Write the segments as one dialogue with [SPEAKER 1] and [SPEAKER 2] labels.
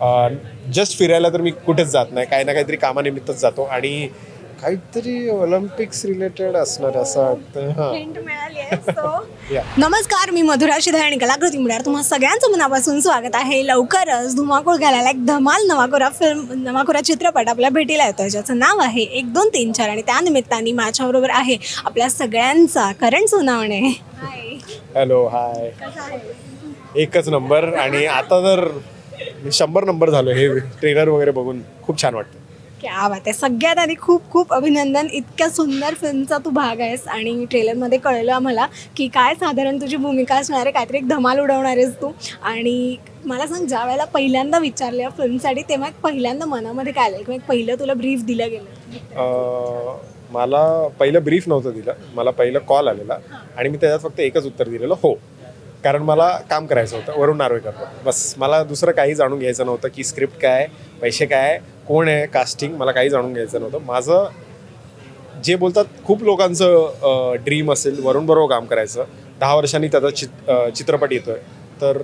[SPEAKER 1] Just फिरायला तर मी कुठेच जात नाही. काही ना काहीतरी कामानिमित्तच जातो. आणि काहीतरी ऑलिम्पिक्स रिलेटेड असणार असं वाटतं. हां. या.
[SPEAKER 2] नमस्कार मी मधुरा शिधाय आणि कलाकृती मिळणार तुम्हा सगळ्यांचं मनापासून स्वागत आहे. लवकरच धुमाकूळ घालायला एक धमाल नवाकोरा फिल्म नवाकोरा चित्रपट आपल्या भेटीला येतो ज्याचं नाव आहे एक दोन तीन चार. आणि त्यानिमित्ताने माझ्याबरोबर आहे आपल्या सगळ्यांचा करण सोनावणे.
[SPEAKER 1] हॅलो हाय एकच नंबर आणि आता तर मी शंभर नंबर झालो हे ट्रेलर वगैरे बघून खूप छान वाटतं.
[SPEAKER 2] क्या बात आहे. सगळ्यात आधी खूप खूप अभिनंदन. इतक्या सुंदर फिल्मचा तू भाग आहेस आणि ट्रेलरमध्ये कळलं आम्हाला की काय साधारण तुझी भूमिका असणार आहे काहीतरी एक धमाल उडवणार आहेस तू. आणि मला सांग ज्या वेळेला पहिल्यांदा विचारलं या फिल्मसाठी तेव्हा एक पहिल्यांदा मनामध्ये काय आलं? किंवा एक पहिलं तुला ब्रीफ दिलं गेलं?
[SPEAKER 1] मला पहिलं ब्रीफ नव्हतं दिलं. मला पहिलं कॉल आलेला. आणि मी त्याच्यात फक्त एकच उत्तर दिलेलं हो. कारण मला काम करायचं होतं वरुण नार्वेकर बस मला दुसरं काही जाणून घ्यायचं नव्हतं की स्क्रिप्ट काय आहे, पैसे काय आहे, कोण आहे कास्टिंग मला काही जाणून घ्यायचं नव्हतं. माझं जे बोलतात खूप लोकांचं ड्रीम असेल वरुण बरोबर काम करायचं. दहा वर्षांनी त्याचा चित चित्रपट येतोय. तर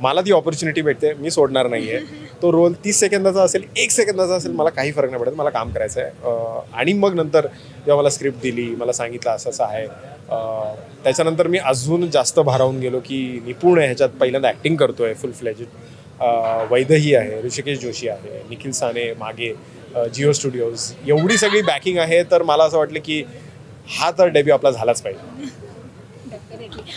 [SPEAKER 1] मला ती ऑपॉर्च्युनिटी भेटते मी सोडणार नाही आहे तो रोल तीस सेकंदाचा असेल एक सेकंदाचा असेल मला काही फरक नाही पडत मला काम करायचं आहे आणि मग नंतर जेव्हा मला स्क्रिप्ट दिली मला सांगितलं असं असं आहे त्याच्यानंतर मी अजून जास्त भारावून गेलो की निपुण आहे ह्याच्यात पहिल्यांदा ॲक्टिंग करतो आहे फुल फ्लेजेड वैदही आहे ऋषिकेश जोशी आहे निखिल साने मागे जिओ स्टुडिओज. एवढी सगळी बॅकिंग आहे तर मला असं वाटलं की हा तर डेब्यू आपला झालाच पाहिजे.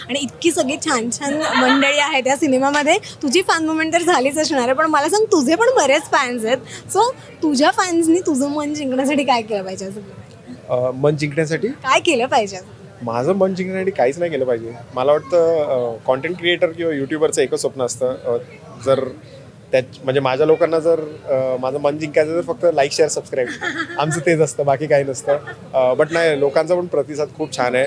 [SPEAKER 2] आणि इतकी सगळी छान छान मंडळी आहेत त्या सिनेमामध्ये. तुझी फॅन मुवमेंट तर झालीच असणार आहे पण मला सांग तुझे पण बरेच फॅन्स आहेत. सो तुझ्या फॅन्सनी तुझं मन जिंकण्यासाठी काय केलं पाहिजे असं?
[SPEAKER 1] मन जिंकण्यासाठी?
[SPEAKER 2] काय केलं पाहिजे?
[SPEAKER 1] माझं मन जिंकण्यासाठी काहीच नाही केलं पाहिजे. मला वाटतं कॉन्टेंट क्रिएटर किंवा युट्यूबरचं एकच स्वप्न असतं जर त्या म्हणजे माझ्या लोकांना जर माझं मन जिंकायचं तर फक्त लाईक शेअर सबस्क्राईब आमचं तेच असतं बाकी काही नसतं. बट नाही लोकांचा पण प्रतिसाद खूप छान आहे.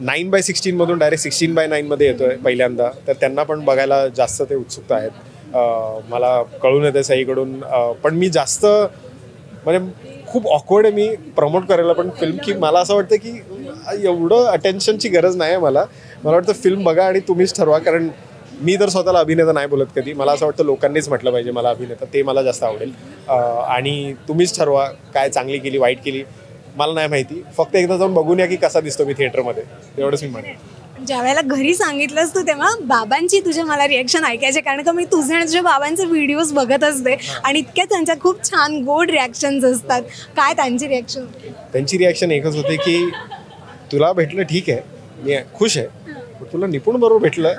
[SPEAKER 1] नाईन बाय सिक्स्टीनमधून डायरेक्ट सिक्स्टीन बाय नाईनमध्ये येतो आहे पहिल्यांदा. तर त्यांना पण बघायला जास्त ते उत्सुकता आहेत. मला कळून येते सईकडून. पण मी जास्त म्हणजे खूप ऑकवर्ड आहे मी प्रमोट करायला पण फिल्म की मला असं वाटतं की एवढं अटेन्शनची गरज नाही आहे मला. मला वाटतं फिल्म बघा आणि तुम्हीच ठरवा कारण मी तर स्वतःला अभिनेता नाही बोलत कधी. मला असं वाटतं लोकांनीच म्हटलं पाहिजे मला अभिनेता. ते मला जास्त आवडेल. आणि तुम्हीच ठरवा काय चांगली केली वाईट केली. मला नाही माहिती. फक्त एकदा जाऊन बघून या की कसा दिसतो मी थिएटरमध्ये. तेवढंच मी म्हणेन.
[SPEAKER 2] ज्या वेळेला घरी सांगितलंस तू तेव्हा बाबांची तुझ्या मला रिॲक्शन ऐकायचे. कारण का मी तुझे आणि तुझ्या बाबांचे व्हिडिओज बघत असते आणि इतक्या त्यांच्या खूप छान गोड रिॲक्शन्स असतात. काय त्यांची रिॲक्शन
[SPEAKER 1] त्यांची रिॲक्शन एकच होते की तुला भेटलं ठीक आहे. मी खुश आहे. पण तुला निपुण बरोबर भेटलं.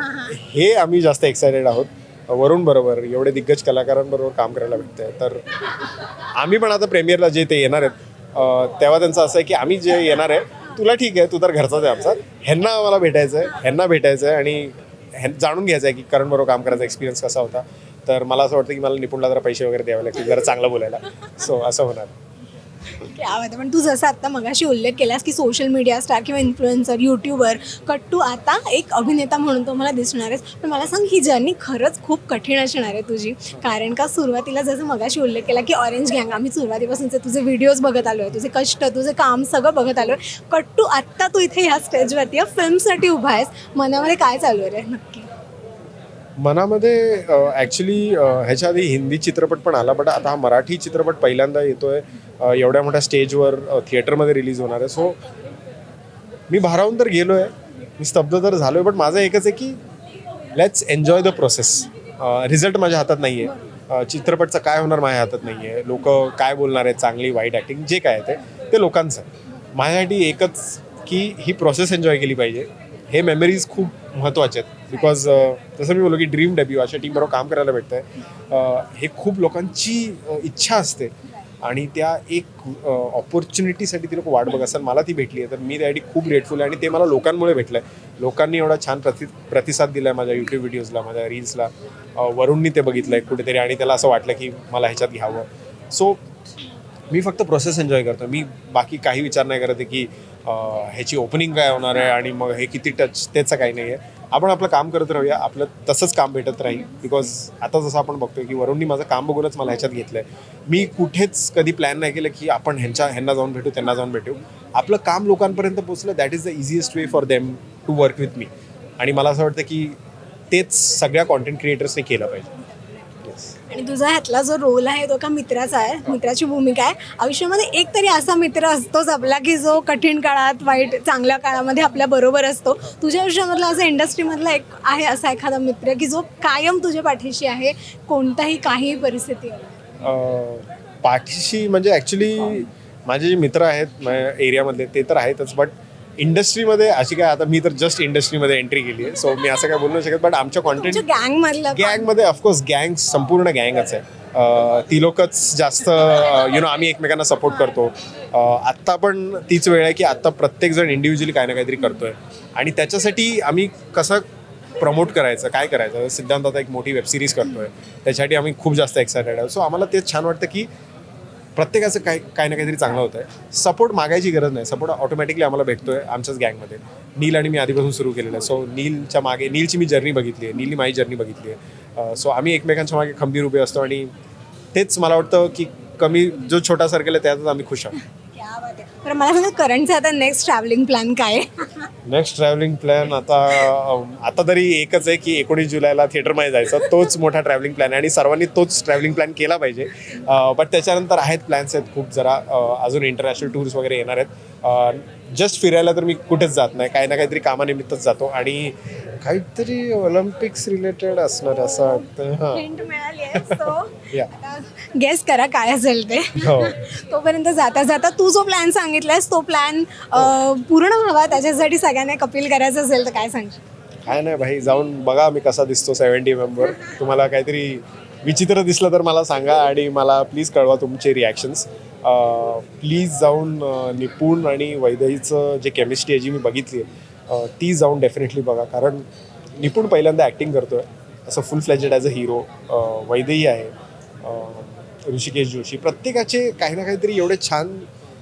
[SPEAKER 1] हे आम्ही जास्त एक्सायटेड आहोत. वरुण बरोबर एवढे दिग्गज कलाकारांबरोबर काम करायला भेटतंय. तर आम्ही पण आता प्रेमियरला जे ते येणार आहेत तेव्हा त्यांचं असं आहे की आम्ही जे येणार आहे तुला ठीक आहे तू तर घरचाच आहे आमचा. ह्यांना आम्हाला भेटायचं आहे ह्यांना भेटायचं आहे आणि ह्यां जाणून घ्यायचं आहे की करण बरोबर काम करायचा एक्सपिरियन्स कसा होता. तर मला असं वाटतं की मला निपुणला जरा पैसे वगैरे द्यावे लागतील जरा चांगलं बोलायला. सो असं होणार.
[SPEAKER 2] पण तू जसं आता मगाशी उल्लेख केलास की सोशल मीडिया स्टार किंवा इन्फ्लुएन्सर यूट्यूबर कट्टू आता एक अभिनेता म्हणून तो मला दिसणार आहेस. पण मला सांग ही जर्नी खरंच खूप कठीण असणार आहे तुझी. कारण का सुरुवातीला जसं मगाशी उल्लेख केला की ऑरेंज गँग आम्ही सुरुवातीपासूनचे तुझे व्हिडिओज बघत आलो आहे तुझे कष्ट तुझे काम सगळं बघत आलो आहे. कट्टू आत्ता तू इथे ह्या स्टेजवरती या फिल्मसाठी उभा आहेस. मनामध्ये काय चालू आहे रे? नक्की.
[SPEAKER 1] मनामध्ये ॲक्च्युली ह्याच्या आधी हिंदी चित्रपट पण आला बट आता हा मराठी चित्रपट पहिल्यांदा येतोय. आहे एवढ्या मोठ्या स्टेजवर थिएटरमध्ये रिलीज होणार आहे. सो मी भारावून तर गेलो आहे मी स्तब्ध तर झालो आहे बट माझं एकच आहे की let's enjoy the process result माझ्या हातात नाही आहे चित्रपटचं काय होणार माझ्या हातात नाही आहे लोक काय बोलणार आहेत चांगली वाईट ॲक्टिंग जे काय आहे ते ते लोकांचं. माझ्यासाठी एकच की ही प्रोसेस एन्जॉय केली पाहिजे. हे मेमरीज खूप महत्त्वाचे आहेत. बिकॉज जसं मी बोललो की ड्रीम डेब्यू अशा टीमबरोबर काम करायला भेटतं आहे हे खूप लोकांची इच्छा असते. आणि त्या एक ऑपॉर्च्युनिटीसाठी ती लोक वाट बघत असतात. मला ती भेटली आहे तर मी त्यासाठी खूप ग्रेटफुल आहे. आणि ते मला लोकांमुळे भेटलं आहे लोकांनी एवढा छान प्रति प्रतिसाद दिला आहे माझ्या यूट्यूब व्हिडिओजला माझ्या रील्सला वरुणनी ते बघितलं आहे कुठेतरी. आणि त्याला असं वाटलं की मला ह्याच्यात घ्यावं. सो मी फक्त प्रोसेस एन्जॉय करतो मी बाकी काही विचार नाही करत आहे की ह्याची ओपनिंग काय होणार आहे आणि मग हे किती टच त्याचं काही नाही आहे आपण आपलं काम करत राहूया आपलं तसंच काम भेटत राहील. बिकॉज आता जसं आपण बघतोय की वरुणनी माझं काम बघूनच मला ह्याच्यात घेतलं आहे मी कुठेच कधी प्लॅन नाही केलं की आपण ह्यांच्या ह्यांना जाऊन भेटू त्यांना जाऊन भेटू. आपलं काम लोकांपर्यंत पोचलं that is the easiest way for them to work with me आणि मला असं वाटतं की तेच सगळ्या कॉन्टेंट क्रिएटर्सने केलं पाहिजे.
[SPEAKER 2] आणि तुझा ह्यातला जो रोल आहे तो एका मित्राचा आहे. मित्राची भूमिका आहे. आयुष्यामध्ये एक तरी असा मित्र असतोच आपला की जो कठीण काळात वाईट चांगल्या काळामध्ये आपल्या बरोबर असतो. तुझ्या आयुष्यामधला असं इंडस्ट्रीमधला एक आहे असा एखादा मित्र की जो कायम तुझ्या पाठीशी आहे कोणताही काही परिस्थिती?
[SPEAKER 1] पाठीशी म्हणजे ॲक्च्युली माझे जे मित्र आहेत एरियामधले ते तर आहेतच बट इंडस्ट्रीमध्ये अशी काय आता मी तर जस्ट इंडस्ट्रीमध्ये एंट्री केली आहे सो मी असं काय बोलू नाही शकत बट आमच्या कॉन्टेंट
[SPEAKER 2] तुमच्या गँगमधलं
[SPEAKER 1] गँगमध्ये ऑफकोर्स गँग संपूर्ण गँगच आहे. ती लोकच जास्त यु नो आम्ही एकमेकांना सपोर्ट करतो. आत्ता पण तीच वेळ आहे की आत्ता प्रत्येकजण इंडिव्हिज्युअली काय ना काहीतरी करतोय. आणि त्याच्यासाठी आम्ही कसं प्रमोट करायचं काय करायचं? सिद्धांत आता एक मोठी वेबसिरीज करतोय. त्याच्यासाठी आम्ही खूप जास्त एक्सायटेड आहे. सो आम्हाला तेच छान वाटतं की प्रत्येकाचं काय काही ना काहीतरी चांगलं होतं आहे सपोर्ट मागायची गरज नाही. सपोर्ट ऑटोमॅटिकली आम्हाला भेटतोय आमच्याच गँगमध्ये नील आणि मी आधीपासून सुरू केलेलं आहे. सो नीलच्या मागे नीलची मी जर्नी बघितली आहे. नीलनी माझी जर्नी बघितली आहे. Uh, सो आम्ही एकमेकांच्या मागे खंबीर उभे असतो आणि तेच मला वाटतं की कमी जो छोटा सर्कल आहे त्यातच आम्ही खुश आहोत.
[SPEAKER 2] तर मला सांगा करंटचा आता नेक्स्ट ट्रॅव्हलिंग प्लॅन काय आहे?
[SPEAKER 1] नेक्स्ट ट्रॅव्हलिंग प्लॅन आता आता तरी एकच आहे की एकोणीस जुलैला थिएटरमध्ये जायचं. तोच मोठा ट्रॅव्हलिंग प्लॅन आहे आणि सर्वांनी तोच ट्रॅव्हलिंग प्लॅन केला पाहिजे. बट त्याच्यानंतर आहेत प्लॅन्स आहेत खूप जरा. अजून इंटरनॅशनल टूर्स वगैरे येणार आहेत. जस्ट फिरायला तर मी कुठेच जात नाही. काही ना काहीतरी कामानिमित्तच जातो. आणि काहीतरी ऑलिम्पिक्स रिलेटेड असणार असं वाटतं हां.
[SPEAKER 2] हिंट मिळाली आहे सो
[SPEAKER 1] या.
[SPEAKER 2] गेस करा काय असेल ते.
[SPEAKER 1] हो.
[SPEAKER 2] तोपर्यंत जाता जाता तू जो प्लॅन सांगितलायस तो प्लॅन पूर्ण व्हावा. त्याच्यासाठी सगळ्यांना कपिल करायचं असेल तर काय सांगशील?
[SPEAKER 1] काय नाही भाई जाऊन बघा मी कसा दिसतो सेवन्टी मेंबर तुम्हाला काहीतरी विचित्र दिसलं तर मला सांगा आणि मला प्लीज कळवा तुमचे रिॲक्शन्स प्लीज जाऊन अं, निपुण आणि वैदेहीचं जे केमिस्ट्री आहे जी मी बघितली आहे ती जाऊन डेफिनेटली बघा. कारण निपुण पहिल्यांदा ॲक्टिंग करतो आहे असं full fledged as a hero Vaidehi आहे. ऋषिकेश जोशी. प्रत्येकाचे काही ना काहीतरी एवढे छान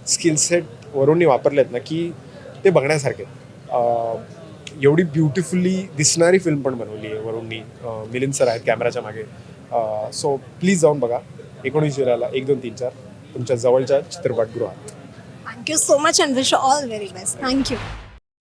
[SPEAKER 1] स्किलसेट सेट वापरले वापरलेत ना की ते बघण्यासारखे. आहेत. एवढी ब्युटिफुल्ली दिसणारी फिल्म पण बनवली आहे वरूननी मिलिंद सर आहेत कॅमेराच्या मागे. सो प्लीज जाऊन बघा. एकोणीस जुलैला एक दोन तीन चार. तुमच्या जवळच्या चित्रपटगृहात.
[SPEAKER 2] Thank you so much and wish all very best thank you